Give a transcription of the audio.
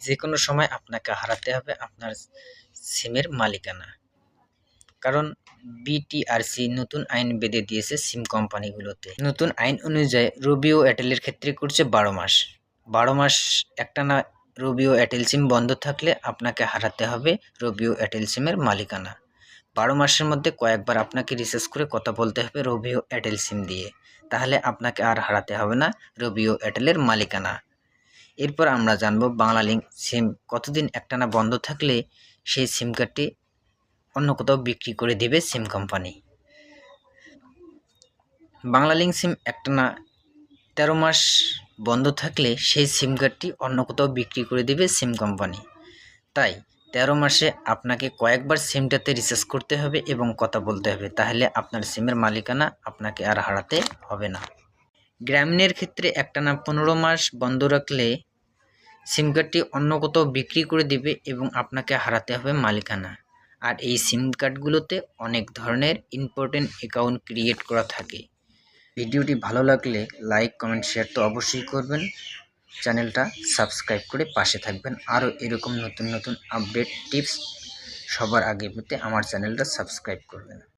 যে কোনো সময় আপনাকে হারাতে হবে আপনার সিমের মালিকানা। কারণ বিটিআরসি নতুন আইন বেঁধে দিয়েছে সিম কোম্পানিগুলোতে। নতুন আইন অনুযায়ী রবি ও এয়ারটেলের ক্ষেত্রে করছে বারো মাস। বারো মাস একটানা রবি ও এয়ারটেল সিম বন্ধ থাকলে আপনাকে হারাতে হবে রবি ও এয়ারটেল সিমের মালিকানা। বারো মাসের মধ্যে কয়েকবার আপনাকে রিচার্জ করে কথা বলতে হবে রবি ও এয়ারটেল সিম দিয়ে। তাহলে আপনাকে আর হারাতে হবে না রবি ও এয়ারটেলের মালিকানা। এরপর আমরা জানব বাংলা লিঙ্ক সিম কতদিন একটানা বন্ধ থাকলে সেই সিম কার্ডটি অন্য কোথাও বিক্রি করে দেবে SIM company Bangla link SIM একটানা তেরো মাস বন্ধ থাকলে সেই সিম কার্ডটি অন্য কোথাও বিক্রি করে দেবে সিম কোম্পানি তাই তেরো মাসে আপনাকে কয়েকবার সিমটাতে রিচার্জ করতে হবে এবং কথা বলতে হবে, তাহলে আপনার সিমের মালিকানা আপনাকে আর হারাতে হবে না। গ্রামীণের ক্ষেত্রে একটানা পনেরো মাস বন্ধ রাখলে সিম কার্ডটি অন্য কোথাও বিক্রি করে দিবে এবং আপনাকে হারাতে হবে মালিকানা। আর এই সিম কার্ডগুলোতে অনেক ধরনের ইম্পর্টেন্ট অ্যাকাউন্ট ক্রিয়েট করা থাকে। ভিডিওটি ভালো লাগলে লাইক, কমেন্ট, শেয়ার তো অবশ্যই করবেন। চ্যানেলটা সাবস্ক্রাইব করে পাশে থাকবেন। আরও এরকম নতুন নতুন আপডেট, টিপস সবার আগে পেতে আমার চ্যানেলটা সাবস্ক্রাইব করবেন।